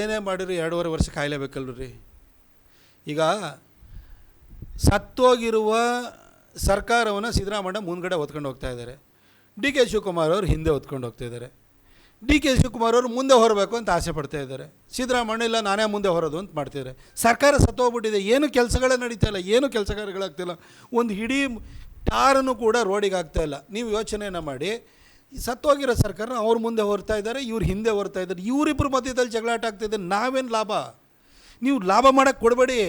ಏನೇ ಮಾಡಿರಿ ಎರಡೂವರೆ ವರ್ಷ ಕಾಯಲೇಬೇಕಲ್ರಿ. ಈಗ ಸತ್ತೋಗಿರುವ ಸರ್ಕಾರವನ್ನು ಸಿದ್ದರಾಮಯ್ಯ ಮುಂದ್ಗಡೆ ಹೊತ್ಕೊಂಡು ಹೋಗ್ತಾ ಇದ್ದಾರೆ. ಡಿ ಕೆ ಶಿವಕುಮಾರ್ ಅವರು ಹಿಂದೆ ಹೊತ್ಕೊಂಡು ಹೋಗ್ತಾ ಇದ್ದಾರೆ. ಡಿ ಕೆ ಶಿವಕುಮಾರ್ ಅವರು ಮುಂದೆ ಹೊರಬೇಕು ಅಂತ ಆಸೆ ಪಡ್ತಾ ಇದ್ದಾರೆ. ಸಿದ್ದರಾಮಯ್ಯ ಇಲ್ಲ, ನಾನೇ ಮುಂದೆ ಹೊರೋದು ಅಂತ ಮಾಡ್ತಿದ್ದಾರೆ. ಸರ್ಕಾರ ಸತ್ತೋಗ್ಬಿಟ್ಟಿದೆ, ಏನು ಕೆಲಸಗಳೇ ನಡೀತಾ ಇಲ್ಲ, ಏನು ಕೆಲಸ ಕಾರ್ಯಗಳಾಗ್ತಿಲ್ಲ ಒಂದು ಇಡೀ ಟಾರನ್ನು ಕೂಡ ರೋಡಿಗೆ ಆಗ್ತಾ ಇಲ್ಲ. ನೀವು ಯೋಚನೆಯನ್ನು ಮಾಡಿ ಸತ್ತೋಗಿರೋ ಸರ್ಕಾರ ಅವ್ರ ಮುಂದೆ ಹೊರ್ತಾ ಇದ್ದಾರೆ, ಇವ್ರ ಹಿಂದೆ ಹೊರ್ತಾ ಇದ್ದಾರೆ. ಇವರಿಬ್ಬರು ಮಧ್ಯದಲ್ಲಿ ಜಗಳಾಟ ಆಗ್ತಿದೆ. ನಾವೇನು ಲಾಭ? ನೀವು ಲಾಭ ಮಾಡೋಕ್ಕೆ ಕೊಡಬೇಡಿ.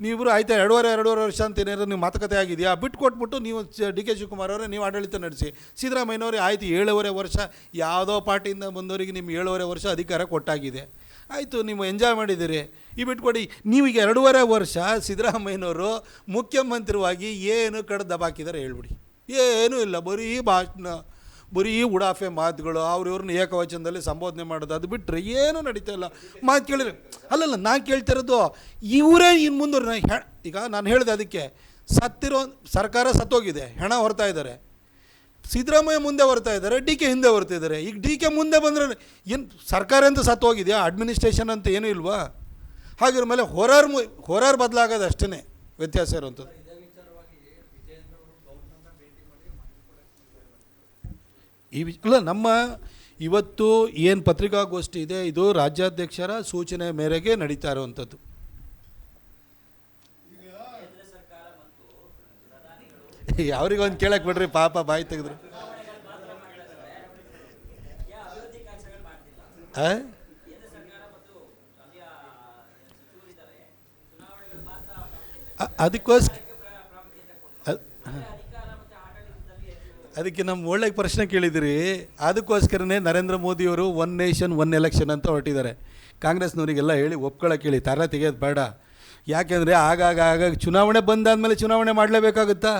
ನೀವಿಬ್ಬರು ಆಯ್ತಾ ಎರಡೂವರೆ ಎರಡೂವರೆ ವರ್ಷ ಅಂತ ಏನಾದ್ರು ನೀವು ಮಾತುಕತೆ ಆಗಿದೆಯಾ? ಬಿಟ್ಟು ಕೊಟ್ಬಿಟ್ಟು ನೀವು ಡಿ ಕೆ ಶಿವಕುಮಾರ್ ಅವರೇ ನೀವು ಆಡಳಿತ ನಡೆಸಿ. ಸಿದ್ದರಾಮಯ್ಯನವರೇ ಆಯಿತು, ಏಳುವರೆ ವರ್ಷ. ಯಾವುದೋ ಪಾರ್ಟಿಯಿಂದ ಬಂದವರಿಗೆ ನಿಮ್ಮ ಏಳುವರೆ ವರ್ಷ ಅಧಿಕಾರ ಕೊಟ್ಟಾಗಿದೆ. ಆಯಿತು, ನೀವು ಎಂಜಾಯ್ ಮಾಡಿದ್ದೀರಿ. ಈ ಬಿಟ್ಕೊಡಿ, ನೀವೀಗ ಎರಡೂವರೆ ವರ್ಷ ಸಿದ್ದರಾಮಯ್ಯನವರು ಮುಖ್ಯಮಂತ್ರಿವಾಗಿ ಏನು ಕಡೆ ದಬಾಕಿದ್ದಾರೆ ಹೇಳ್ಬಿಡಿ. ಏನೂ ಇಲ್ಲ, ಬರೀ ಭಾಷಣ. ಬರೀ ಉಡಾಫೆ ಮಾತುಗಳು, ಅವ್ರು ಇವ್ರನ್ನ ಏಕವಚನದಲ್ಲಿ ಸಂಬೋಧನೆ ಮಾಡೋದು, ಅದು ಬಿಟ್ಟರೆ ಏನೂ ನಡೀತಾ ಇಲ್ಲ. ಮಾತು ಕೇಳಿದ್ರೆ ಅಲ್ಲಲ್ಲ, ನಾನು ಕೇಳ್ತಿರೋದು ಇವರೇ ಇನ್ನು ಮುಂದೆ ಈಗ ನಾನು ಹೇಳಿದೆ ಅದಕ್ಕೆ, ಸತ್ತಿರೋ, ಸರ್ಕಾರ ಸತ್ತೋಗಿದೆ, ಹೆಣ ಹೊರ್ತಾ ಇದ್ದಾರೆ. ಸಿದ್ದರಾಮಯ್ಯ ಮುಂದೆ ಬರ್ತಾ ಇದ್ದಾರೆ, ಡಿ ಕೆ ಹಿಂದೆ ಬರ್ತಾ ಇದ್ದಾರೆ. ಈಗ ಡಿ ಕೆ ಮುಂದೆ ಬಂದರೆ ಏನು ಸರ್ಕಾರ ಅಂತ ಸತ್ತೋಗಿದೆಯಾ? ಅಡ್ಮಿನಿಸ್ಟ್ರೇಷನ್ ಅಂತ ಏನೂ ಇಲ್ವಾ? ಹಾಗಿರ ಮೇಲೆ ಹೊರಾರ್ ಹೊರರ್ ಬದಲಾಗೋದು ಅಷ್ಟೇ ವ್ಯತ್ಯಾಸ ಇರುವಂಥದ್ದು ಈ ವಿಚ ಅಲ್ಲ ನಮ್ಮ ಇವತ್ತು ಏನು ಪತ್ರಿಕಾಗೋಷ್ಠಿ ಇದೆ ಇದು ರಾಜ್ಯಾಧ್ಯಕ್ಷರ ಸೂಚನೆ ಮೇರೆಗೆ ನಡೀತಾ ಇರುವಂಥದ್ದು. ಅವ್ರಿಗೊಂದು ಒಂದು ಕೇಳಕ್ಕೆ ಬಿಡ್ರಿ, ಪಾಪ ಬಾಯಿ ತೆಗೆದ್ರು. ಅದಕ್ಕೋಸ್ಕರ ಅದ್- ಅದಕ್ಕೆ ನಮ್ಮ ಒಳ್ಳೆ ಪ್ರಶ್ನೆ ಕೇಳಿದಿರಿ ಅದಕ್ಕೋಸ್ಕರನೇ ನರೇಂದ್ರ ಮೋದಿಯವರು ಒನ್ ನೇಷನ್ ಒನ್ ಎಲೆಕ್ಷನ್ ಅಂತ ಹೊರಟಿದ್ದಾರೆ. ಕಾಂಗ್ರೆಸ್ನವರಿಗೆಲ್ಲ ಹೇಳಿ ಒಪ್ಕೊಳ್ಳೋಕೆ ಹೇಳಿ ತರ ತೆಗೆಯೋದು ಬೇಡ. ಯಾಕೆಂದರೆ ಆಗಾಗ ಆಗಾಗ ಚುನಾವಣೆ ಬಂದಾದಮೇಲೆ ಚುನಾವಣೆ ಮಾಡಲೇಬೇಕಾಗುತ್ತಾ?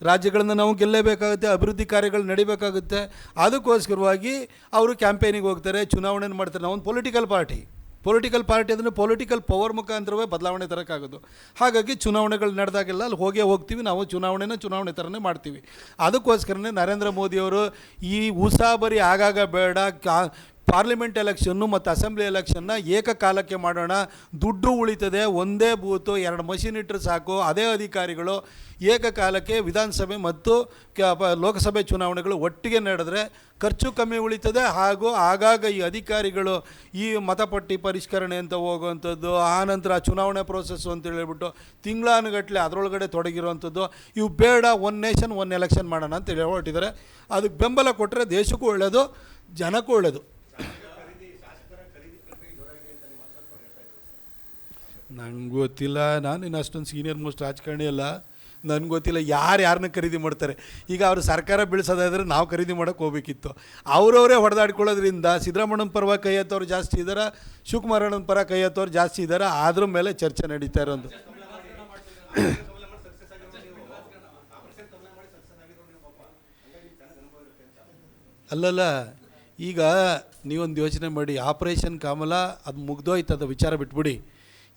ರಾಜ್ಯಗಳನ್ನು ನಾವು ಗೆಲ್ಲಲೇಬೇಕಾಗುತ್ತೆ ಅಭಿವೃದ್ಧಿ ಕಾರ್ಯಗಳು ನಡಿಬೇಕಾಗುತ್ತೆ. ಅದಕ್ಕೋಸ್ಕರವಾಗಿ ಅವರು ಕ್ಯಾಂಪೇನಿಗೆ ಹೋಗ್ತಾರೆ ಚುನಾವಣೆ ಮಾಡ್ತಾರೆ. ಒಂದು ಪೊಲಿಟಿಕಲ್ ಪಾರ್ಟಿ ಪೊಲಿಟಿಕಲ್ ಪಾರ್ಟಿ ಅಂದರೆ ಪೊಲಿಟಿಕಲ್ ಪವರ್ ಮುಖಾಂತರವೇ ಬದಲಾವಣೆ ತರೋಕ್ಕಾಗೋದು. ಹಾಗಾಗಿ ಚುನಾವಣೆಗಳು ನಡೆದಾಗೆಲ್ಲ ಅಲ್ಲಿ ಹೋಗೇ ಹೋಗ್ತೀವಿ, ನಾವು ಚುನಾವಣೆನ ಚುನಾವಣೆ ಥರನೇ ಮಾಡ್ತೀವಿ. ಅದಕ್ಕೋಸ್ಕರನೇ ನರೇಂದ್ರ ಮೋದಿಯವರು ಈ ಉಸಾಬರಿ ಆಗಾಗ ಬೇಡ ಪಾರ್ಲಿಮೆಂಟ್ ಎಲೆಕ್ಷನ್ನು ಮತ್ತು ಅಸೆಂಬ್ಲಿ ಎಲೆಕ್ಷನ್ನ ಏಕಕಾಲಕ್ಕೆ ಮಾಡೋಣ. ದುಡ್ಡು ಉಳಿತದೆ, ಒಂದೇ ಬೂತು, ಎರಡು ಮಷಿನ್ ಇಟ್ಟರೆ ಸಾಕು, ಅದೇ ಅಧಿಕಾರಿಗಳು ಏಕಕಾಲಕ್ಕೆ ವಿಧಾನಸಭೆ ಮತ್ತು ಲೋಕಸಭೆ ಚುನಾವಣೆಗಳು ಒಟ್ಟಿಗೆ ನಡೆದರೆ ಖರ್ಚು ಕಮ್ಮಿ ಉಳಿತದೆ ಹಾಗೂ ಆಗಾಗ ಈ ಅಧಿಕಾರಿಗಳು ಈ ಮತಪಟ್ಟಿ ಪರಿಷ್ಕರಣೆ ಅಂತ ಹೋಗುವಂಥದ್ದು ಆನಂತರ ಚುನಾವಣೆ ಪ್ರೋಸೆಸ್ಸು ಅಂತ ಹೇಳಿಬಿಟ್ಟು ತಿಂಗಳಾನುಗಟ್ಟಲೆ ಅದರೊಳಗಡೆ ತೊಡಗಿರುವಂಥದ್ದು, ಇವು ಬೇಡ ಒನ್ ನೇಷನ್ ಒನ್ ಎಲೆಕ್ಷನ್ ಮಾಡೋಣ ಅಂತ ಹೇಳಿ ಹೊರಟಿದ್ದಾರೆ. ಅದಕ್ಕೆ ಬೆಂಬಲ ಕೊಟ್ಟರೆ ದೇಶಕ್ಕೂ ಒಳ್ಳೆಯದು ಜನಕ್ಕೂ ಒಳ್ಳೆಯದು ನಂಗೆ ಗೊತ್ತಿಲ್ಲ, ನಾನು ಇನ್ನು ಅಷ್ಟೊಂದು ಸೀನಿಯರ್ ಮೋಸ್ಟ್ ರಾಜಕಾರಣಿ ಅಲ್ಲ. ನನಗೆ ಗೊತ್ತಿಲ್ಲ ಯಾರು ಯಾರನ್ನ ಖರೀದಿ ಮಾಡ್ತಾರೆ. ಈಗ ಅವರು ಸರ್ಕಾರ ಬೀಳ್ಸೋದಾದ್ರೆ ನಾವು ಖರೀದಿ ಮಾಡೋಕ್ಕೆ ಹೋಗ್ಬೇಕಿತ್ತು. ಅವರವರೇ ಹೊಡೆದಾಡ್ಕೊಳ್ಳೋದ್ರಿಂದ ಸಿದ್ದರಾಮಣ್ಣನ ಪರವಾಗಿ ಕೈ ಜಾಸ್ತಿ ಇದ್ದಾರೆ ಶಿವಕುಮಾರಣ್ಣನ ಪರ ಕೈ ಜಾಸ್ತಿ ಇದ್ದಾರೆ ಅದ್ರ ಮೇಲೆ ಚರ್ಚೆ ನಡೀತಾ ಇರೋದು. ಅಲ್ಲಲ್ಲ ಈಗ ನೀವೊಂದು ಯೋಚನೆ ಮಾಡಿ, ಆಪರೇಷನ್ ಕಮಲ, ಅದು ಮುಗ್ದೋಯ್ತದ ವಿಚಾರ ಬಿಟ್ಬಿಡಿ.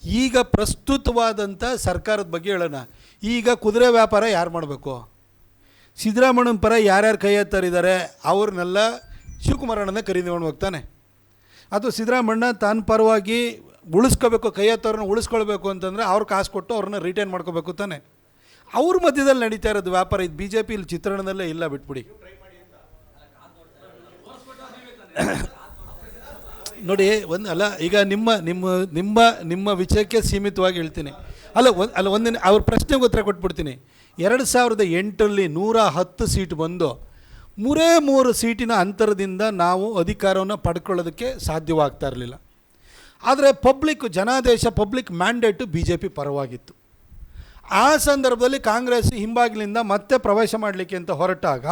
ಈಗ ಪ್ರಸ್ತುತವಾದಂಥ ಸರ್ಕಾರದ ಬಗ್ಗೆ ಹೇಳೋಣ. ಈಗ ಕುದುರೆ ವ್ಯಾಪಾರ ಯಾರು ಮಾಡಬೇಕು? ಸಿದ್ದರಾಮಣ್ಣನ ಪರ ಯಾರ್ಯಾರು ಕೈ ಎತ್ತರಿದ್ದಾರೆ, ಅವ್ರನ್ನೆಲ್ಲ ಶಿವಕುಮಾರಣ್ಣನ ಮಾಡಿ ಹೋಗ್ತಾನೆ. ಅಥವಾ ಸಿದ್ದರಾಮಣ್ಣ ತನ್ನ ಪರವಾಗಿ ಉಳಿಸ್ಕೋಬೇಕು, ಕೈ ಎತ್ತವ್ರನ್ನ ಉಳಿಸ್ಕೊಳ್ಬೇಕು ಅಂತಂದರೆ ಅವ್ರು ಕಾಸು ಕೊಟ್ಟು ಅವ್ರನ್ನ ರಿಟೈನ್ ಮಾಡ್ಕೋಬೇಕು ತಾನೆ. ಅವ್ರ ಮಧ್ಯದಲ್ಲಿ ನಡೀತಾ ಇರೋದು ವ್ಯಾಪಾರ, ಇದು ಬಿ ಜೆ ಪಿ ಇಲ್ಲಿ ಚಿತ್ರಣದಲ್ಲೇ ಇಲ್ಲ ಬಿಟ್ಬಿಡಿ. ನೋಡಿ, ಒಂದು ಅಲ್ಲ, ಈಗ ನಿಮ್ಮ ನಿಮ್ಮ ನಿಮ್ಮ ನಿಮ್ಮ ವಿಷಯಕ್ಕೆ ಸೀಮಿತವಾಗಿ ಹೇಳ್ತೀನಿ. ಅಲ್ಲ, ಒಂದು, ಅಲ್ಲ, ಒಂದಿನ, ಅವ್ರ ಪ್ರಶ್ನೆಗೆ ಉತ್ತರ ಕೊಟ್ಬಿಡ್ತೀನಿ. ಎರಡು ಸಾವಿರದ ಎಂಟರಲ್ಲಿ ನೂರ ಹತ್ತು ಸೀಟ್ ಬಂದು, ಮೂರೇ ಮೂರು ಸೀಟಿನ ಅಂತರದಿಂದ ನಾವು ಅಧಿಕಾರವನ್ನು ಪಡ್ಕೊಳ್ಳೋದಕ್ಕೆ ಸಾಧ್ಯವಾಗ್ತಾ ಇರಲಿಲ್ಲ. ಆದರೆ ಪಬ್ಲಿಕ್, ಜನಾದೇಶ public mandate B J P ಪರವಾಗಿತ್ತು. ಆ ಸಂದರ್ಭದಲ್ಲಿ ಕಾಂಗ್ರೆಸ್ ಹಿಂಬಾಗಿಲಿಂದ ಮತ್ತೆ ಪ್ರವೇಶ ಮಾಡಲಿಕ್ಕೆ ಅಂತ ಹೊರಟಾಗ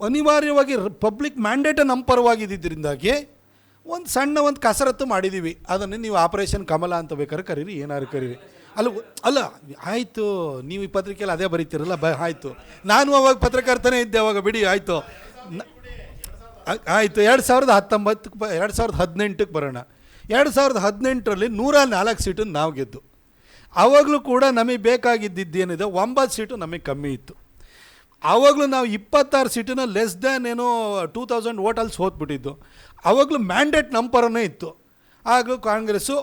ಅನಿವಾರ್ಯವಾಗಿ ಪಬ್ಲಿಕ್ ಮ್ಯಾಂಡೇಟ್ ನಮ್ಮ ಪರವಾಗಿದ್ದರಿಂದಾಗಿ ಒಂದು ಸಣ್ಣ ಒಂದು ಕಸರತ್ತು ಮಾಡಿದ್ದೀವಿ ಅದನ್ನು ನೀವು ಆಪರೇಷನ್ ಕಮಲ ಅಂತ ಬೇಕಾದ್ರೆ ಕರೀರಿ, ಏನಾದ್ರು ಕರೀರಿ. ಅಲ್ಲ ಅಲ್ಲ, ಆಯಿತು, ನೀವು ಈ ಪತ್ರಿಕೆಯಲ್ಲಿ ಅದೇ ಬರೀತೀರಲ್ಲ, ಬ, ಆಯಿತು. ನಾನು ಅವಾಗ ಪತ್ರಕರ್ತನೇ ಇದ್ದೆ, ಅವಾಗ ಬಿಡಿ, ಆಯಿತು. ಆಯಿತು, ಎರಡು ಸಾವಿರದ ಹತ್ತೊಂಬತ್ತಕ್ಕೆ ಬ ಎರಡು ಸಾವಿರದ ಹದಿನೆಂಟಕ್ಕೆ ಬರೋಣ. ಎರಡು ಸಾವಿರದ ಹದಿನೆಂಟರಲ್ಲಿ ನೂರ ನಾಲ್ಕು ಸೀಟು ನಾವು ಗೆದ್ದು. ಆವಾಗಲೂ ಕೂಡ ನಮಗೆ ಬೇಕಾಗಿದ್ದೇನಿದೆ ಒಂಬತ್ತು ಸೀಟು ನಮಗೆ ಕಮ್ಮಿ ಇತ್ತು. ಆವಾಗಲೂ ನಾವು ಇಪ್ಪತ್ತಾರು ಸಿಟಿನ ಲೆಸ್ ದ್ಯಾನ್ ಏನೋ ಟೂ ತೌಸಂಡ್ ಓಟಲ್ಸ್ ಸೋತ್ಬಿಟ್ಟಿದ್ದು ಆವಾಗಲೂ ಮ್ಯಾಂಡೇಟ್ ನಂಬರನ್ನೇ ಇತ್ತು. ಆಗಲೂ ಕಾಂಗ್ರೆಸ್ಸು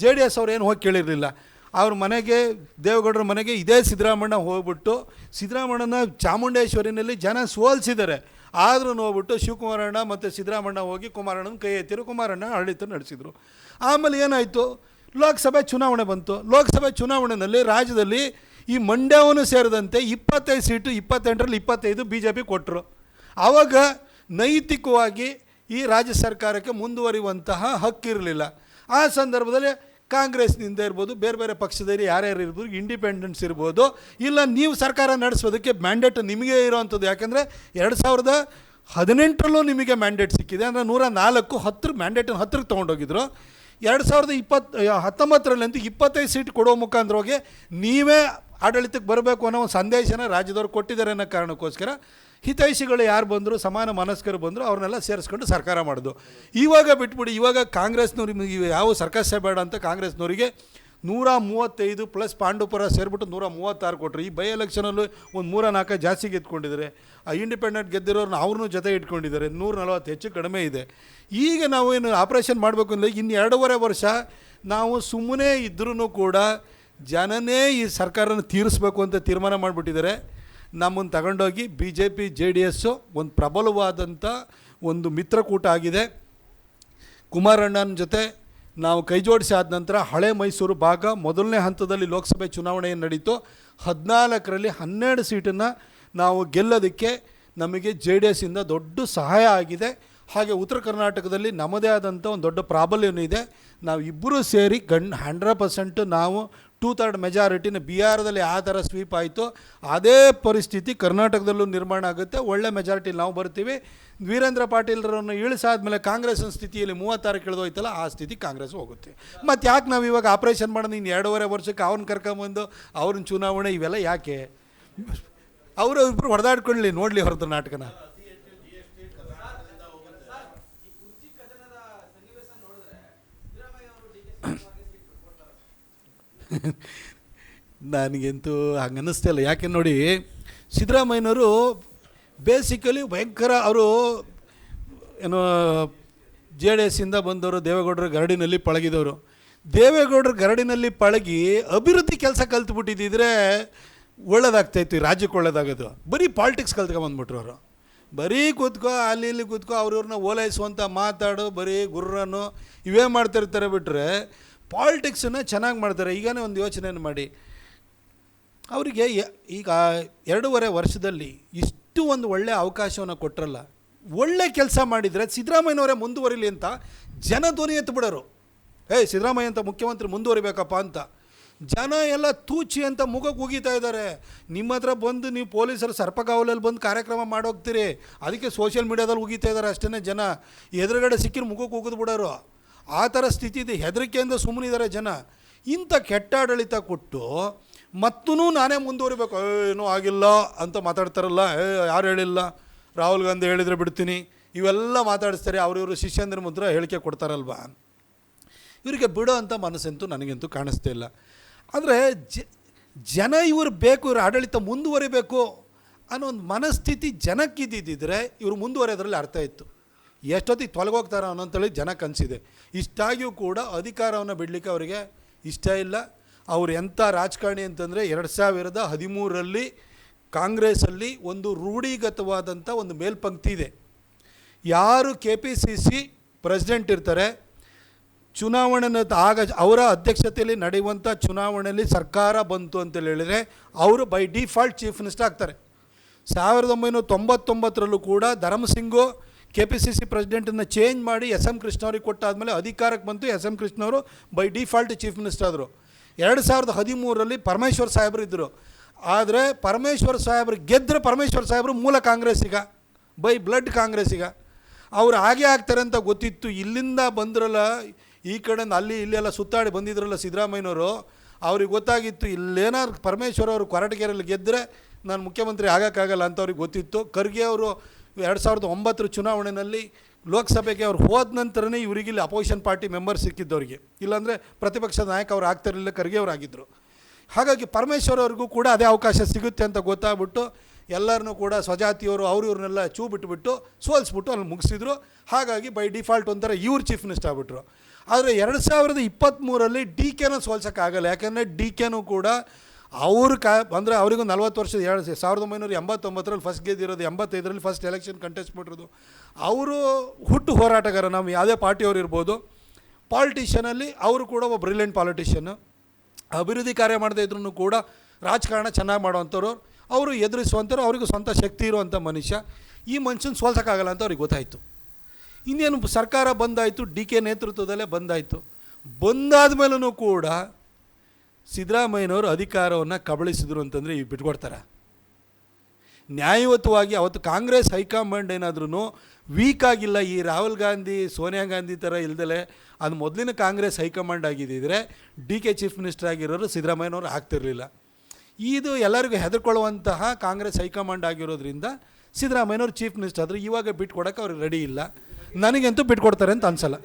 ಜೆ ಡಿ ಎಸ್ ಅವ್ರು ಏನು ಹೋಗಿ ಕೇಳಿರಲಿಲ್ಲ. ಅವ್ರ ಮನೆಗೆ, ದೇವೇಗೌಡರ ಮನೆಗೆ ಇದೇ ಸಿದ್ದರಾಮಣ್ಣ ಹೋಗ್ಬಿಟ್ಟು ಸಿದ್ದರಾಮಣ್ಣನ ಚಾಮುಂಡೇಶ್ವರಿನಲ್ಲಿ ಜನ ಸೋಲ್ಸಿದ್ದಾರೆ. ಆದರೂ ನೋಡ್ಬಿಟ್ಟು ಶಿವಕುಮಾರಣ್ಣ ಮತ್ತು ಸಿದ್ದರಾಮಣ್ಣ ಹೋಗಿ ಕುಮಾರಣ್ಣನ ಕೈ ಎತ್ತಿರು ಕುಮಾರಣ್ಣ ಆಡಳಿತ ನಡೆಸಿದರು. ಆಮೇಲೆ ಏನಾಯಿತು? ಲೋಕಸಭೆ ಚುನಾವಣೆ ಬಂತು. ಲೋಕಸಭೆ ಚುನಾವಣೆಯಲ್ಲಿ ರಾಜ್ಯದಲ್ಲಿ ಈ ಮಂಡ್ಯವನ್ನು ಸೇರಿದಂತೆ ಇಪ್ಪತ್ತೈದು ಸೀಟು, ಇಪ್ಪತ್ತೆಂಟರಲ್ಲಿ ಇಪ್ಪತ್ತೈದು ಬಿ ಜೆ ಪಿ ಕೊಟ್ಟರು ಆವಾಗ ನೈತಿಕವಾಗಿ ಈ ರಾಜ್ಯ ಸರ್ಕಾರಕ್ಕೆ ಮುಂದುವರಿಯುವಂತಹ ಹಕ್ಕಿರಲಿಲ್ಲ. ಆ ಸಂದರ್ಭದಲ್ಲಿ ಕಾಂಗ್ರೆಸ್ನಿಂದ ಇರ್ಬೋದು, ಬೇರೆ ಬೇರೆ ಪಕ್ಷದಲ್ಲಿ ಯಾರ್ಯಾರು ಇರ್ಬೋದು ಇಂಡಿಪೆಂಡೆನ್ಸ್ ಇರ್ಬೋದು, ಇಲ್ಲ ನೀವು ಸರ್ಕಾರ ನಡೆಸೋದಕ್ಕೆ ಮ್ಯಾಂಡೇಟ್ ನಿಮಗೆ ಇರೋವಂಥದ್ದು ಯಾಕೆಂದರೆ ಎರಡು ಸಾವಿರದ ಹದಿನೆಂಟರಲ್ಲೂ ನಿಮಗೆ ಮ್ಯಾಂಡೇಟ್ ಸಿಕ್ಕಿದೆ. ಅಂದರೆ ನೂರ ನಾಲ್ಕು ಹತ್ತರ ಮ್ಯಾಂಡೇಟನ್ನು ಹತ್ತಿರಕ್ಕೆ ತೊಗೊಂಡೋಗಿದ್ರು. ಎರಡು ಸಾವಿರದ ಇಪ್ಪತ್ತು, ಹತ್ತೊಂಬತ್ತರಲ್ಲಂತೂ ಇಪ್ಪತ್ತೈದು ಸೀಟ್ ಕೊಡೋ ಮುಖಾಂತರವಾಗಿ ನೀವೇ ಆಡಳಿತಕ್ಕೆ ಬರಬೇಕು ಅನ್ನೋ ಒಂದು ಸಂದೇಶನ ರಾಜ್ಯದವ್ರು ಕೊಟ್ಟಿದ್ದಾರೆ ಅನ್ನೋ ಕಾರಣಕ್ಕೋಸ್ಕರ ಹಿತೈಷಿಗಳು ಯಾರು ಬಂದರು, ಸಮಾನ ಮನಸ್ಕರು ಬಂದರು ಅವ್ರನ್ನೆಲ್ಲ ಸೇರಿಸ್ಕೊಂಡು ಸರ್ಕಾರ ಮಾಡೋದು. ಇವಾಗ ಬಿಟ್ಬಿಡಿ, ಇವಾಗ ಕಾಂಗ್ರೆಸ್ನವ್ರು ನಿಮಗೆ ಇವು ಯಾವ ಸರ್ಕಸ್ಸೇ ಬೇಡ ಅಂತ ಕಾಂಗ್ರೆಸ್ನವರಿಗೆ ನೂರ ಮೂವತ್ತೈದು ಪ್ಲಸ್ ಪಾಂಡುಪುರ ಸೇರಿಬಿಟ್ಟು ನೂರ ಮೂವತ್ತಾರು ಕೊಟ್ಟರು ಈ ಬೈ ಎಲೆಕ್ಷನಲ್ಲೂ ಒಂದು ಮೂರ ನಾಲ್ಕು ಜಾಸ್ತಿ ಗೆದ್ಕೊಂಡಿದ್ದಾರೆ. ಆ ಇಂಡಿಪೆಂಡೆಂಟ್ ಗೆದ್ದಿರೋರನ್ನ ಅವ್ರನ್ನೂ ಜೊತೆ ಇಟ್ಕೊಂಡಿದ್ದಾರೆ. ನೂರ ನಲವತ್ತು ಹೆಚ್ಚು ಕಡಿಮೆ ಇದೆ. ಈಗ ನಾವು ಏನು ಆಪ್ರೇಷನ್ ಮಾಡಬೇಕು ಅಂದರೆ ಇನ್ನು ಎರಡೂವರೆ ವರ್ಷ ನಾವು ಸುಮ್ಮನೆ ಇದ್ರೂ ಕೂಡ ಜನನೇ ಈ ಸರ್ಕಾರನ ತೀರಿಸ್ಬೇಕು ಅಂತ ತೀರ್ಮಾನ ಮಾಡಿಬಿಟ್ಟಿದ್ದಾರೆ. ನಮ್ಮನ್ನು ತಗೊಂಡೋಗಿ B J P J D S ಒಂದು ಪ್ರಬಲವಾದಂಥ ಒಂದು ಮಿತ್ರಕೂಟ ಆಗಿದೆ. ಕುಮಾರಣ್ಣನ ಜೊತೆ ನಾವು ಕೈ ಜೋಡಿಸಿ ಆದ ನಂತರ ಹಳೆ ಮೈಸೂರು ಭಾಗ ಮೊದಲನೇ ಹಂತದಲ್ಲಿ ಲೋಕಸಭೆ ಚುನಾವಣೆ ನಡೀತು. ಹದಿನಾಲ್ಕರಲ್ಲಿ ಹನ್ನೆರಡು ಸೀಟನ್ನು ನಾವು ಗೆಲ್ಲೋದಕ್ಕೆ ನಮಗೆ ಜೆ ಡಿ ಎಸ್ಸಿಂದ ದೊಡ್ಡ ಸಹಾಯ ಆಗಿದೆ. ಹಾಗೆ ಉತ್ತರ ಕರ್ನಾಟಕದಲ್ಲಿ ನಮ್ಮದೇ ಆದಂಥ ಒಂದು ದೊಡ್ಡ ಪ್ರಾಬಲ್ಯನೂ ಇದೆ. ನಾವು ಇಬ್ಬರೂ ಸೇರಿ ಗಂಡ್ ಹಂಡ್ರೆಡ್ ಪರ್ಸೆಂಟ್ ನಾವು ಟೂ ಥರ್ಡ್ ಮೆಜಾರಿಟಿನ ಬಿಹಾರದಲ್ಲಿ ಆ ಥರ ಸ್ವೀಪ್ ಆಯಿತು. ಅದೇ ಪರಿಸ್ಥಿತಿ ಕರ್ನಾಟಕದಲ್ಲೂ ನಿರ್ಮಾಣ ಆಗುತ್ತೆ. ಒಳ್ಳೆ ಮೆಜಾರಿಟಿ ನಾವು ಬರ್ತೀವಿ. ವೀರೇಂದ್ರ ಪಾಟೀಲ್ರನ್ನು ಇಳಿಸಾದ್ಮೇಲೆ ಕಾಂಗ್ರೆಸ್ನ ಸ್ಥಿತಿಯಲ್ಲಿ ಮೂವತ್ತಾರು ಇಳಿದೋಯ್ತಲ್ಲ, ಆ ಸ್ಥಿತಿ ಕಾಂಗ್ರೆಸ್ ಹೋಗುತ್ತೆ. ಮತ್ತು ಯಾಕೆ ನಾವು ಇವಾಗ ಆಪ್ರೇಷನ್ ಮಾಡೋದು ಇನ್ನು ಎರಡೂವರೆ ವರ್ಷಕ್ಕೆ ಅವ್ರನ್ನ ಕರ್ಕೊಂಬಂದು ಅವ್ರನ್ನ ಚುನಾವಣೆ ಇವೆಲ್ಲ ಯಾಕೆ? ಅವರು ಇಬ್ಬರು ಹೊಡೆದಾಡ್ಕೊಳ್ಳಿ ನೋಡಲಿ ಹೊರತು ನಾಟಕನ. ನನಗಂತೂ ಹಂಗೆ ಅನ್ನಿಸ್ತಾ ಇಲ್ಲ. ಯಾಕೆ ನೋಡಿ, ಸಿದ್ದರಾಮಯ್ಯನವರು ಬೇಸಿಕಲಿ ಭಯಂಕರ ಅವರು ಏನೋ ಜೆ ಡಿ ಎಸ್ಸಿಂದ ಬಂದವರು, ದೇವೇಗೌಡರ ಗರಡಿನಲ್ಲಿ ಪಳಗಿದವರು. ದೇವೇಗೌಡರ ಗರಡಿನಲ್ಲಿ ಪಳಗಿ ಅಭಿವೃದ್ಧಿ ಕೆಲಸ ಕಲ್ತ್ಬಿಟ್ಟಿದ್ದಿದ್ರೆ ಒಳ್ಳೇದಾಗ್ತಾಯಿತ್ತು ಈ ರಾಜ್ಯಕ್ಕೆ ಒಳ್ಳೇದಾಗೋದು. ಬರೀ ಪಾಲಿಟಿಕ್ಸ್ ಕಲ್ತ್ಕೊಂಬಂದ್ಬಿಟ್ರು ಅವರು. ಬರೀ ಕೂತ್ಕೋ, ಅಲ್ಲಿ ಇಲ್ಲಿ ಕೂತ್ಕೋ, ಅವ್ರವ್ರನ್ನ ಓಲೈಸುವಂಥ ಮಾತಾಡು, ಬರೀ ಗುರ್ರನು ಇವೇ ಮಾಡ್ತಿರ್ತಾರೆ ಬಿಟ್ಟರೆ ಪಾಲಿಟಿಕ್ಸನ್ನು ಚೆನ್ನಾಗಿ ಮಾಡ್ತಾರೆ. ಈಗನೇ ಒಂದು ಯೋಚನೆಯನ್ನು ಮಾಡಿ. ಅವರಿಗೆ ಈಗ ಎರಡೂವರೆ ವರ್ಷದಲ್ಲಿ ಇಷ್ಟು ಒಂದು ಒಳ್ಳೆಯ ಅವಕಾಶವನ್ನು ಕೊಟ್ಟರಲ್ಲ ಒಳ್ಳೆ ಕೆಲಸ ಮಾಡಿದರೆ ಸಿದ್ದರಾಮಯ್ಯನವರೇ ಮುಂದುವರಿಲಿ ಅಂತ ಜನ ಧ್ವನಿ ಎತ್ತಿಬಿಡೋರು ಏಯ್, ಸಿದ್ದರಾಮಯ್ಯ ಅಂತ ಮುಖ್ಯಮಂತ್ರಿ ಮುಂದುವರಿಬೇಕಪ್ಪ ಅಂತ. ಜನ ಎಲ್ಲ ತೂಚಿ ಅಂತ ಮುಖಕ್ಕೆ ಉಗೀತಾ ಇದ್ದಾರೆ. ನಿಮ್ಮ ಹತ್ರ ಬಂದು ನೀವು ಪೊಲೀಸರು ಸರ್ಪಗಾವಲಲ್ಲಿ ಬಂದು ಕಾರ್ಯಕ್ರಮ ಮಾಡೋಗ್ತೀರಿ. ಅದಕ್ಕೆ ಸೋಷಿಯಲ್ ಮೀಡ್ಯಾದಲ್ಲಿ ಉಗೀತಾ ಇದ್ದಾರೆ ಅಷ್ಟೇ ಜನ. ಎದುರುಗಡೆ ಸಿಕ್ಕಿರು ಮುಖಕ್ಕೆ ಉಗಿದು ಬಿಡೋರು. ಆ ಥರ ಸ್ಥಿತಿ ಇದೆ. ಹೆದರಿಕೆಯಿಂದ ಸುಮ್ಮನಿದ್ದಾರೆ ಜನ. ಇಂಥ ಕೆಟ್ಟ ಆಡಳಿತ ಕೊಟ್ಟು ಮತ್ತೂ ನಾನೇ ಮುಂದುವರಿಬೇಕು. "ಏ, ಏನೂ ಆಗಿಲ್ಲ ಅಂತ ಮಾತಾಡ್ತಾರಲ್ಲ. ಯಾರು ಹೇಳಿಲ್ಲ? ರಾಹುಲ್ ಗಾಂಧಿ ಹೇಳಿದರೆ ಬಿಡ್ತೀನಿ. ಇವೆಲ್ಲ ಮಾತಾಡಿಸ್ತಾರೆ. ಅವರಿವರು ಶಿಷ್ಯಂದ್ರ ಮುದ್ರ ಹೇಳಿಕೆ ಕೊಡ್ತಾರಲ್ವಾ? ಇವರಿಗೆ ಬಿಡೋ ಅಂತ ಮನಸ್ಸಂತೂ ನನಗಂತೂ ಕಾಣಿಸ್ತಾ ಇಲ್ಲ. ಆದರೆ ಜನ ಇವರು ಬೇಕು ಇವ್ರ ಆಡಳಿತ ಮುಂದುವರಿಬೇಕು ಅನ್ನೋ ಒಂದು ಮನಸ್ಥಿತಿ ಜನಕ್ಕಿದ್ದಿದ್ದರೆ ಇವರು ಮುಂದುವರೆಯೋದ್ರಲ್ಲಿ ಅರ್ಥ ಇತ್ತು. ಎಷ್ಟೊತ್ತಿಗೆ ತೊಲಗೋಗ್ತಾರೋ ಅನ್ನೋಂಥೇಳಿ ಜನ ಕನಸಿದೆ. ಇಷ್ಟಾಗಿಯೂ ಕೂಡ ಅಧಿಕಾರವನ್ನು ಬಿಡಲಿಕ್ಕೆ ಅವರಿಗೆ ಇಷ್ಟ ಇಲ್ಲ. ಅವ್ರು ಎಂಥ ರಾಜಕಾರಣಿ ಅಂತಂದರೆ ಎರಡು ಸಾವಿರದ ಹದಿಮೂರರಲ್ಲಿ ಕಾಂಗ್ರೆಸ್ಸಲ್ಲಿ ಒಂದು ರೂಢಿಗತವಾದಂಥ ಒಂದು ಮೇಲ್ಪಂಕ್ತಿ ಇದೆ. ಯಾರು K P C C president ಇರ್ತಾರೆ ಚುನಾವಣೆ ಆಗ ಅವರ ಅಧ್ಯಕ್ಷತೆಯಲ್ಲಿ ನಡೆಯುವಂಥ ಚುನಾವಣೆಯಲ್ಲಿ ಸರ್ಕಾರ ಬಂತು ಅಂತೇಳಿ ಹೇಳಿದರೆ ಅವರು ಬೈ ಡಿಫಾಲ್ಟ್ ಚೀಫ್ ಮಿನಿಸ್ಟರ್ ಆಗ್ತಾರೆ. ಸಾವಿರದ ಒಂಬೈನೂರ ತೊಂಬತ್ತೊಂಬತ್ತರಲ್ಲೂ ಕೂಡ Dharam Singh K P C C ಪ್ರೆಸಿಡೆಂಟನ್ನು change ಮಾಡಿ ಎಸ್ ಎಂ ಕೃಷ್ಣ ಅವ್ರಿಗೆ ಕೊಟ್ಟಾದಮೇಲೆ ಅಧಿಕಾರಕ್ಕೆ ಬಂತು. S M ಕೃಷ್ಣವರು by default chief minister ಆದರು. ಎರಡು ಸಾವಿರದ ಹದಿಮೂರರಲ್ಲಿ ಪರಮೇಶ್ವರ್ ಸಾಹೇಬರು ಇದ್ದರು ಆದರೆ ಪರಮೇಶ್ವರ್ ಸಾಹೇಬರು ಗೆದ್ದರೆ ಪರಮೇಶ್ವರ್ ಸಾಹೇಬರು ಮೂಲ ಕಾಂಗ್ರೆಸ್ಸಿಗ ಬೈ ಬ್ಲಡ್ ಕಾಂಗ್ರೆಸ್ಸಿಗ ಅವ್ರು ಹಾಗೆ ಆಗ್ತಾರೆ ಅಂತ ಗೊತ್ತಿತ್ತು. ಇಲ್ಲಿಂದ ಬಂದ್ರಲ್ಲ, ಈ ಕಡೆಯಿಂದ ಅಲ್ಲಿ ಇಲ್ಲೆಲ್ಲ ಸುತ್ತಾಡಿ ಬಂದಿದ್ರಲ್ಲ ಸಿದ್ದರಾಮಯ್ಯನವರು, ಅವ್ರಿಗೆ ಗೊತ್ತಾಗಿತ್ತು ಇಲ್ಲೇನಾದ್ರು ಪರಮೇಶ್ವರ ಅವರು ಕೊರಟಗೆರೆಯಲ್ಲಿ ಗೆದ್ದರೆ ನಾನು ಮುಖ್ಯಮಂತ್ರಿ ಆಗೋಕ್ಕಾಗಲ್ಲ ಅಂತ ಅವ್ರಿಗೆ ಗೊತ್ತಿತ್ತು. ಖರ್ಗೆ ಅವರು ಎರಡು ಸಾವಿರದ ಒಂಬತ್ತರ ಚುನಾವಣೆಯಲ್ಲಿ ಲೋಕಸಭೆಗೆ ಅವ್ರು ಹೋದ ನಂತರನೇ ಇವರಿಗೆ ಇಲ್ಲಿ ಅಪೋಸಿಷನ್ ಪಾರ್ಟಿ ಮೆಂಬರ್ ಸಿಕ್ಕಿದ್ದವ್ರಿಗೆ. ಇಲ್ಲಾಂದರೆ ಪ್ರತಿಪಕ್ಷದ ನಾಯಕ ಅವ್ರು ಆಗ್ತಿರಲಿಲ್ಲ ಆಗಿದ್ದರು ಹಾಗಾಗಿ ಪರಮೇಶ್ವರ್ ಅವ್ರಿಗೂ ಕೂಡ ಅದೇ ಅವಕಾಶ ಸಿಗುತ್ತೆ ಅಂತ ಗೊತ್ತಾಗ್ಬಿಟ್ಟು ಎಲ್ಲರನ್ನೂ ಕೂಡ ಸ್ವಜಾತಿಯವರು ಅವರು ಇವ್ರನ್ನೆಲ್ಲ ಚೂ ಬಿಟ್ಬಿಟ್ಟು ಸೋಲಿಸ್ಬಿಟ್ಟು ಅಲ್ಲಿ ಮುಗಿಸಿದ್ರು. ಹಾಗಾಗಿ ಬೈ ಡಿಫಾಲ್ಟ್ ಒಂಥರ ಇವ್ರ ಚೀಫ್ ಮಿನಿಸ್ಟರ್ ಆಗ್ಬಿಟ್ರು. ಆದರೆ ಎರಡು ಸಾವಿರದ ಇಪ್ಪತ್ತ್ಮೂರಲ್ಲಿ ಡಿ ಕೆನ ಸೋಲ್ಸೋಕ್ಕಾಗಲ್ಲ. ಯಾಕಂದರೆ ಡಿ ಕೆನೂ ಕೂಡ ಅವ್ರ ಕ, ಅಂದರೆ ಅವರಿಗೂ ನಲ್ವತ್ತು ವರ್ಷದ ಎರಡು ಸಾವಿರದ ಒಂಬೈನೂರ ಎಂಬತ್ತೊಂಬತ್ತರಲ್ಲಿ ಫಸ್ಟ್ ಗೆದ್ದಿರೋದು, ಎಂಬತ್ತೈದರಲ್ಲಿ ಫಸ್ಟ್ ಎಲೆಕ್ಷನ್ ಕಂಟೆಸ್ಟ್ ಮಾಡಿರೋದು. ಅವರು ಹುಟ್ಟು ಹೋರಾಟಗಾರ ನಮ್ಮ ಯಾವುದೇ ಪಾರ್ಟಿಯವರು ಇರ್ಬೋದು. ಪಾಲಿಟಿಷಿಯನಲ್ಲಿ ಅವರು ಕೂಡ ಒಬ್ಬ ಬ್ರಿಲಿಯಂಟ್ ಪಾಲಿಟಿಷಿಯನ್ನು ಅಭಿವೃದ್ಧಿ ಕಾರ್ಯ ಮಾಡದೇ ಇದ್ರೂ ಕೂಡ ರಾಜಕಾರಣ ಚೆನ್ನಾಗಿ ಮಾಡುವಂಥವ್ರು. ಅವರು ಎದುರಿಸುವಂಥವ್ರು, ಅವರಿಗೂ ಸ್ವಂತ ಶಕ್ತಿ ಇರುವಂಥ ಮನುಷ್ಯ. ಈ ಮನುಷ್ಯನ ಸೋಲ್ಸೋಕ್ಕಾಗಲ್ಲ ಅಂತ ಅವ್ರಿಗೆ ಗೊತ್ತಾಯಿತು. ಇನ್ನೇನು ಸರ್ಕಾರ ಬಂದಾಯಿತು, ಡಿ ಕೆ ನೇತೃತ್ವದಲ್ಲೇ ಬಂದಾಯಿತು. ಬಂದಾದ ಮೇಲೂ ಕೂಡ ಸಿದ್ದರಾಮಯ್ಯನವರು ಅಧಿಕಾರವನ್ನು ಕಬಳಿಸಿದ್ರು ಅಂತಂದರೆ ಈಗ ಬಿಟ್ಕೊಡ್ತಾರೆ. ನ್ಯಾಯಯುತವಾಗಿ ಅವತ್ತು ಕಾಂಗ್ರೆಸ್ ಹೈಕಮಾಂಡ್ ಏನಾದ್ರೂ ವೀಕ್ ಆಗಿಲ್ಲ, ಈ ರಾಹುಲ್ ಗಾಂಧಿ, ಸೋನಿಯಾ ಗಾಂಧಿ ಥರ ಇಲ್ದಲೆ ಅದು ಮೊದಲಿನ ಕಾಂಗ್ರೆಸ್ ಹೈಕಮಾಂಡ್ ಆಗಿದ್ದಿದ್ರೆ ಡಿ ಕೆ ಚೀಫ್ ಮಿನಿಸ್ಟರ್ ಆಗಿರೋರು ಸಿದ್ದರಾಮಯ್ಯನವರು ಆಗ್ತಿರಲಿಲ್ಲ. ಇದು ಎಲ್ಲರಿಗೂ ಹೆದರ್ಕೊಳ್ಳುವಂತಹ ಕಾಂಗ್ರೆಸ್ ಹೈಕಮಾಂಡ್ ಆಗಿರೋದ್ರಿಂದ ಸಿದ್ದರಾಮಯ್ಯನವರು ಚೀಫ್ ಮಿನಿಸ್ಟರ್ ಆದರೆ ಇವಾಗ ಬಿಟ್ಕೊಡೋಕೆ ಅವ್ರಿಗೆ ರೆಡಿ ಇಲ್ಲ. ನನಗಂತೂ ಬಿಟ್ಕೊಡ್ತಾರೆ ಅಂತ ಅನ್ಸಲ್ಲ.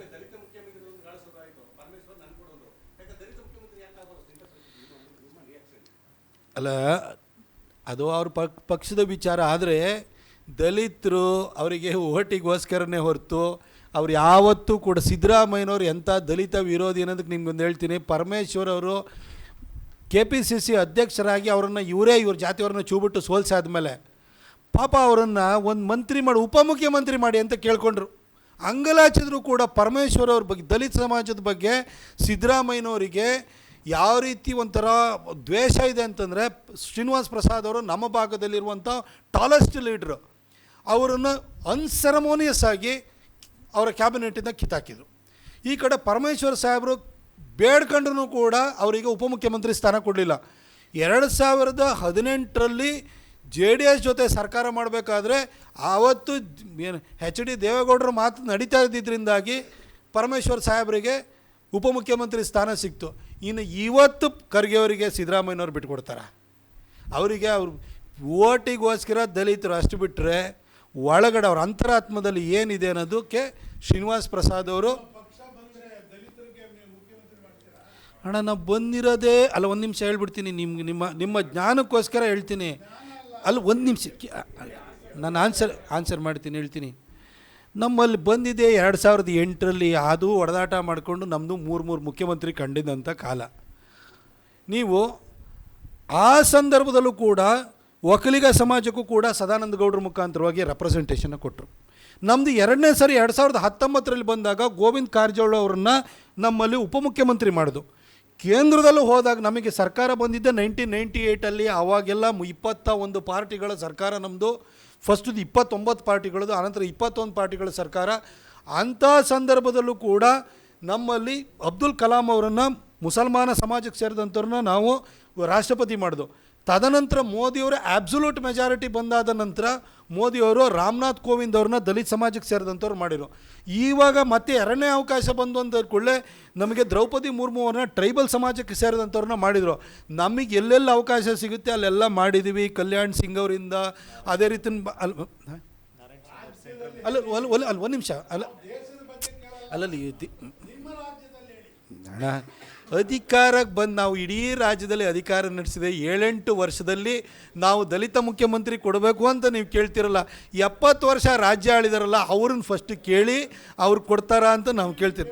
ಅಲ್ಲ, ಅದು ಅವ್ರ ಪಕ್, ಪಕ್ಷದ ವಿಚಾರ, ಆದರೆ ದಲಿತರು ಅವರಿಗೆ ಓಟಿಗೋಸ್ಕರನೇ ಹೊರತು ಅವ್ರು ಯಾವತ್ತೂ ಕೂಡ ಸಿದ್ದರಾಮಯ್ಯನವ್ರು ಎಂಥ ದಲಿತ ವಿರೋಧಿ ಅನ್ನೋದಕ್ಕೆ ನಿಮ್ಗೊಂದು ಹೇಳ್ತೀನಿ. ಪರಮೇಶ್ವರ್ ಅವರು ಕೆ ಪಿ ಸಿ ಸಿ ಅಧ್ಯಕ್ಷರಾಗಿ ಅವರನ್ನು ಇವರೇ ಇವ್ರ ಜಾತಿಯವ್ರನ್ನ ಚೂಬಿಟ್ಟು ಸೋಲ್ಸಾದ್ಮೇಲೆ ಪಾಪ ಅವರನ್ನು ಒಂದು ಮಂತ್ರಿ ಮಾಡಿ ಉಪಮುಖ್ಯಮಂತ್ರಿ ಮಾಡಿ ಅಂತ ಕೇಳ್ಕೊಂಡ್ರು. ಅಂಗಲಾಚಿದ್ರು ಕೂಡ ಪರಮೇಶ್ವರ್ ಅವ್ರ ಬಗ್ಗೆ, ದಲಿತ ಸಮಾಜದ ಬಗ್ಗೆ ಸಿದ್ದರಾಮಯ್ಯನವರಿಗೆ ಯಾವ ರೀತಿ ಒಂಥರ ದ್ವೇಷ ಇದೆ ಅಂತಂದರೆ ಶ್ರೀನಿವಾಸ್ ಪ್ರಸಾದ್ ಅವರು ನಮ್ಮ ಭಾಗದಲ್ಲಿರುವಂಥ ಟಾಲೆಸ್ಟ್ ಲೀಡ್ರು ಅವರನ್ನು ಅನ್ಸೆರಮೋನಿಯಸ್ ಆಗಿ ಅವರ ಕ್ಯಾಬಿನೆಟಿಂದ ಕಿತ್ತಾಕಿದರು. ಈ ಕಡೆ ಪರಮೇಶ್ವರ್ ಸಾಹೇಬರು ಬೇಡ್ಕೊಂಡ್ರೂ ಕೂಡ ಅವರಿಗೆ ಉಪಮುಖ್ಯಮಂತ್ರಿ ಸ್ಥಾನ ಕೊಡಲಿಲ್ಲ. ಎರಡು ಸಾವಿರದ ಹದಿನೆಂಟರಲ್ಲಿ ಜೆ ಡಿ ಎಸ್ ಜೊತೆ ಸರ್ಕಾರ ಮಾಡಬೇಕಾದ್ರೆ ಆವತ್ತು ಏನು ಹೆಚ್ ಡಿ ದೇವೇಗೌಡರ ಮಾತು ನಡೀತಾ ಇದ್ದಿದ್ದರಿಂದಾಗಿ ಪರಮೇಶ್ವರ್ ಸಾಹೇಬರಿಗೆ ಉಪಮುಖ್ಯಮಂತ್ರಿ ಸ್ಥಾನ ಸಿಕ್ತು. ಇನ್ನು ಇವತ್ತು ಖರ್ಗೆ ಅವರಿಗೆ ಸಿದ್ದರಾಮಯ್ಯನವ್ರು ಬಿಟ್ಕೊಡ್ತಾರೆ. ಅವರಿಗೆ ಅವ್ರು ಓಟಿಗೋಸ್ಕರ ದಲಿತರು ಅಷ್ಟು ಬಿಟ್ಟರೆ ಒಳಗಡೆ ಅವ್ರ ಅಂತರಾತ್ಮದಲ್ಲಿ ಏನಿದೆ ಅನ್ನೋದಕ್ಕೆ ಶ್ರೀನಿವಾಸ್ ಪ್ರಸಾದ್ ಅವರು ಅಣ್ಣ, ನಾವು ಬಂದಿರೋದೇ, ಅಲ್ಲ ಒಂದು ನಿಮಿಷ ಹೇಳ್ಬಿಡ್ತೀನಿ, ನಿಮ್ಗೆ ನಿಮ್ಮ ನಿಮ್ಮ ಜ್ಞಾನಕ್ಕೋಸ್ಕರ ಹೇಳ್ತೀನಿ. ಅಲ್ಲ, ಒಂದು ನಿಮಿಷ ನಾನು ಆನ್ಸರ್ ಆನ್ಸರ್ ಮಾಡ್ತೀನಿ, ಹೇಳ್ತೀನಿ. ನಮ್ಮಲ್ಲಿ ಬಂದಿದೆ ಎರಡು ಸಾವಿರದ ಎಂಟರಲ್ಲಿ ಅದು ಹೊಡೆದಾಟ ಮಾಡಿಕೊಂಡು ನಮ್ಮದು ಮೂರು ಮೂರು ಮುಖ್ಯಮಂತ್ರಿ ಕಂಡಿದ್ದಂಥ ಕಾಲ. ನೀವು ಆ ಸಂದರ್ಭದಲ್ಲೂ ಕೂಡ ಒಕ್ಕಲಿಗ ಸಮಾಜಕ್ಕೂ ಕೂಡ ಸದಾನಂದ ಗೌಡ್ರ ಮುಖಾಂತರವಾಗಿ ರೆಪ್ರೆಸೆಂಟೇಷನ್ನ ಕೊಟ್ಟರು ನಮ್ಮದು ಎರಡನೇ ಸರಿ ಎರಡು ಸಾವಿರದ ಹತ್ತೊಂಬತ್ತರಲ್ಲಿ ಬಂದಾಗ ಗೋವಿಂದ ಕಾರಜೋಳ ಅವರನ್ನು ನಮ್ಮಲ್ಲಿ ಉಪಮುಖ್ಯಮಂತ್ರಿ ಮಾಡಿದ್ರು. ಕೇಂದ್ರದಲ್ಲೂ ಹೋದಾಗ ನಮಗೆ ಸರ್ಕಾರ ಬಂದಿದ್ದೆ ನೈನ್ಟೀನ್ ನೈಂಟಿ ಏಯ್ಟಲ್ಲಿ ಆವಾಗೆಲ್ಲ ಇಪ್ಪತ್ತ ಒಂದು ಪಾರ್ಟಿಗಳ ಸರ್ಕಾರ ನಮ್ಮದು ಫಸ್ಟದು ಇಪ್ಪತ್ತೊಂಬತ್ತು ಪಾರ್ಟಿಗಳದು ಆನಂತರ ಇಪ್ಪತ್ತೊಂದು ಪಾರ್ಟಿಗಳ ಸರ್ಕಾರ. ಅಂಥ ಸಂದರ್ಭದಲ್ಲೂ ಕೂಡ ನಮ್ಮಲ್ಲಿ ಅಬ್ದುಲ್ ಕಲಾಂ ಅವರನ್ನು ಮುಸಲ್ಮಾನ ಸಮಾಜಕ್ಕೆ ಸೇರಿದಂಥವ್ರನ್ನ ನಾವು ರಾಷ್ಟ್ರಪತಿ ಮಾಡಿದ್ವು. ತದನಂತರ ಮೋದಿಯವರು ಆಬ್ಸುಲೂಟ್ ಮೆಜಾರಿಟಿ ಬಂದಾದ ನಂತರ ಮೋದಿಯವರು ರಾಮನಾಥ್ ಕೋವಿಂದ್ ಅವ್ರನ್ನ ದಲಿತ ಸಮಾಜಕ್ಕೆ ಸೇರಿದಂಥವ್ರು ಮಾಡಿರು ಈವಾಗ ಮತ್ತೆ ಎರಡನೇ ಅವಕಾಶ ಬಂದು ಅಂತ ಕೂಡಲೇ ನಮಗೆ ದ್ರೌಪದಿ ಮುರ್ಮು ಅವ್ರನ್ನ ಟ್ರೈಬಲ್ ಸಮಾಜಕ್ಕೆ ಸೇರಿದಂಥವ್ರನ್ನ ಮಾಡಿದರು. ನಮಗೆ ಎಲ್ಲೆಲ್ಲಿ ಅವಕಾಶ ಸಿಗುತ್ತೆ ಅಲ್ಲೆಲ್ಲ ಮಾಡಿದ್ದೀವಿ ಕಲ್ಯಾಣ್ ಸಿಂಗ್ ಅವರಿಂದ. ಅದೇ ರೀತಿ ಅಲ್ ಅಲ್ಲ ಒಲ್ ಒಲ್ ಅಲ್ಲ ಒಂದು ನಿಮಿಷ ಅಲ್ಲ ಅಲ್ಲಲ್ಲಿ ಅಣ್ಣ ಅಧಿಕಾರಕ್ಕೆ ಬಂದು ನಾವು ಇಡೀ ರಾಜ್ಯದಲ್ಲಿ ಅಧಿಕಾರ ನಡೆಸಿದೆ. ಏಳೆಂಟು ವರ್ಷದಲ್ಲಿ ನಾವು ದಲಿತ ಮುಖ್ಯಮಂತ್ರಿ ಕೊಡಬೇಕು ಅಂತ ನೀವು ಕೇಳ್ತಿರಲ್ಲ. ಎಪ್ಪತ್ತು ವರ್ಷ ರಾಜ್ಯ ಆಳಿದಾರಲ್ಲ, ಅವ್ರನ್ನ ಫಸ್ಟ್ ಕೇಳಿ ಅವ್ರು ಕೊಡ್ತಾರಾ ಅಂತ ನಾವು ಕೇಳ್ತೀವಿ